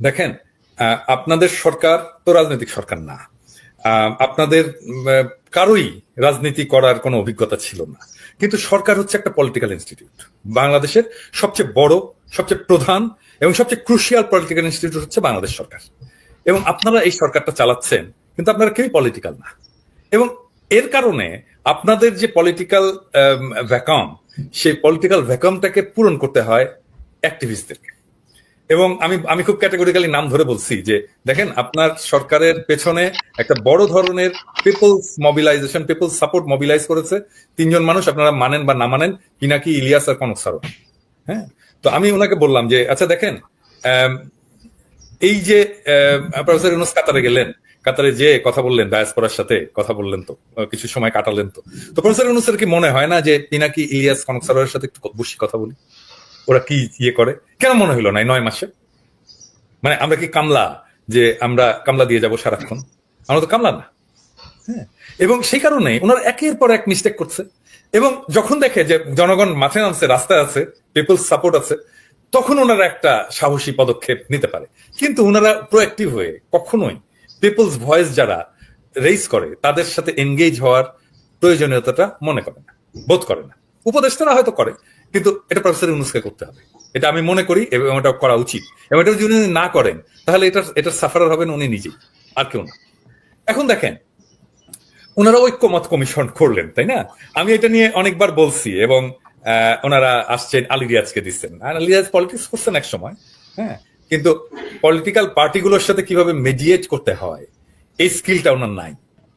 দেখেন আপনাদের সরকার তো রাজনৈতিক সরকার না। আপনাদের কারোই রাজনীতি করার কোনো অভিজ্ঞতা ছিল না। কিন্তু সরকার হচ্ছে একটা পলিটিক্যাল ইনস্টিটিউট বাংলাদেশের সবচেয়ে বড়, সবচেয়ে প্রধান এবং সবচেয়ে ক্রুশিয়াল পলিটিক্যাল ইনস্টিটিউট হচ্ছে বাংলাদেশ সরকার। এবং আপনারা এই সরকারটা চালাচ্ছেন, কিন্তু আপনারা কেউই পলিটিক্যাল না। এবং এর কারণে আপনাদের যে পলিটিক্যাল ভ্যাকাম সেই পলিটিক্যাল ভ্যাকামটাকে পূরণ করতে হয় অ্যাক্টিভিস্টদেরকে এবং আমি আমি খুব ক্যাটাগরিক্যালি নাম ধরে বলছি যে, দেখেন, আপনার সরকারের পেছনে একটা বড় ধরনের people's mobilisation people's support mobilise করেছে। তিনজন মানুষ আপনারা মানেন বা না মানেন পিনাকি ইলিয়াস আর কনক হ্যাঁ? তো আমি ওনাকে বললাম যে আচ্ছা দেখেন এই যে প্রফেসর ইউনুস কাতারে গেলেন, কাতারে যে কথা বললেন ডায়াসপোরার সাথে কথা বললেন তো কিছু সময় কাটালেন তো। তো প্রফেসর ইউনুসের কি মনে হয় না যে পিনাকি ইলিয়াস কনক সাথে একটু বসি কথা বলি? ওরা কি ইয়ে করে? কেন মনে হলো না নয় মাসে? মানে আমরা কি কামলা যে আমরা কামলা দিয়ে যাব সারাক্ষণ? আমরা তো কামলা না। হ্যাঁ। এবং সেই কারণে ওনারা একের পর এক মিস্টেক করছে। এবং যখন দেখে যে জনগণ মাঠে নামছে, রাস্তায় আছে পিপলস সাপোর্ট আছে, তখন ওনারা একটা সাহসী পদক্ষেপ নিতে পারে। কিন্তু ওনারা প্রোয়াক্টিভ হয়ে কখনোই পিপলস ভয়েস যারা রেইজ করে, তাদের সাথে এনগেজ হওয়ার প্রয়োজনীয়তাটা মনে করে না, বোধ করে না। উপদেষ্টারা হয়তো করে। কিন্তু এটা প্রফেসর ইউনুসকে করতে হবে। এটা আমি মনে করি এবং এটা করা উচিত। এবং এটা যদি উনি না করেন, তাহলে এটা এটা সাফারার হবেন উনি নিজেই, আর কেউ না। এখন দেখেন ওনারা ঐক্যমত কমিশন করলেন, তাই না? আমি এটা নিয়ে অনেকবার বলছি এবং ওনারা আসছেন, আলিরিয়াজকে দিচ্ছেন। আর আলিরিয়াজ পলিটিক্স করছেন এক সময় হ্যাঁ? কিন্তু পলিটিক্যাল পার্টিগুলোর সাথে কীভাবে মেডিয়েট করতে হয়, এই স্কিলটা ওনার নাই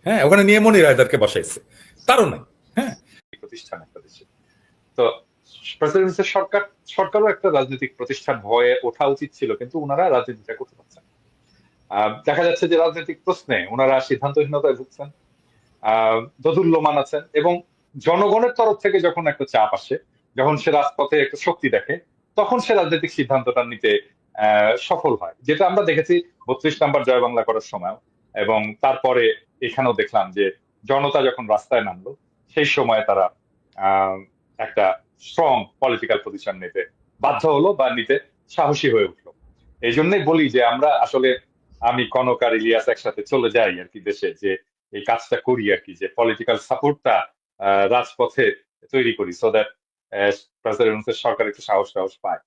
হ্যাঁ? ওখানে নিয়ে মনির রায়দারকে বসাইছে। তারও নাই হ্যাঁ? প্রতিষ্ঠান একটা দেশে তো প্রেসিডেন্সির সরকার, সরকারও একটা রাজনৈতিক প্রতিষ্ঠান হয়ে ওঠা উচিত ছিল, কিন্তু ওনারা রাজনীতিটা করতে পারছেন দেখা যাচ্ছে যে রাজনৈতিক প্রশ্নে ওনারা সিদ্ধান্তহীনতায় ভুগছেন দোদুল্যমান আছেন এবং জনগণের তরফ থেকে যখন একটা চাপ আসে, যখন সে রাজপথে একটা শক্তি দেখে, তখন সে রাজনৈতিক সিদ্ধান্তটা নিতে সফল হয়। যেটা আমরা দেখেছি বত্রিশ নাম্বার জয় বাংলা করার সময় এবং তারপরে এখানেও দেখলাম যে জনতা যখন রাস্তায় নামলো, সেই সময় তারা একটা স্ট্রং পলিটিক্যাল পজিশন নিতে বাধ্য হলো বা নিতে সাহসী হয়ে উঠল। এই জন্যই বলি যে আমরা আসলে, আমি কনক আর ইলিয়াস একসাথে চলে যাই আর কি দেশে, যে এই কাজটা করি আর কি, যে পলিটিক্যাল সাপোর্টটা রাজপথে তৈরি করি সো দ্যাট প্রেসিডেন্টের সরকার একটু সাহস সাহস পায়।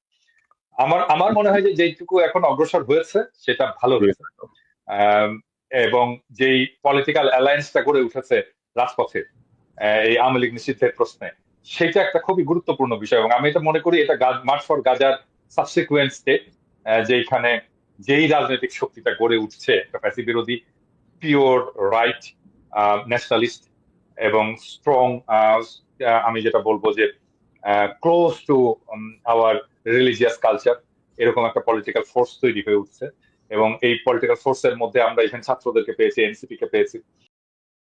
আমার আমার মনে হয় যে যেটুকু এখন অগ্রসর হয়েছে, সেটা ভালো হয়েছে এবং যেই পলিটিক্যাল অ্যালায়েন্সটা গড়ে উঠেছে রাজপথে এই আওয়ামী লীগ নিষিদ্ধের প্রশ্নে সেটা একটা খুবই গুরুত্বপূর্ণ বিষয় এবং আমি এটা মনে করি এটা মার্চ ফর গাজার সাবসিকুয়েন্ট স্টেট যেখানে যেই রাজনৈতিক শক্তিটা গড়ে উঠছে বিরোধী পিওর রাইট ন্যাশনালিস্ট এবং স্ট্রং আমি যেটা বলব যে close to our religious culture এরকম একটা পলিটিক্যাল ফোর্স তৈরি হয়ে উঠছে এবং এই পলিটিক্যাল ফোর্সের মধ্যে আমরা এখানে ছাত্রদেরকে পেয়েছি এনসিপি কে পেয়েছি।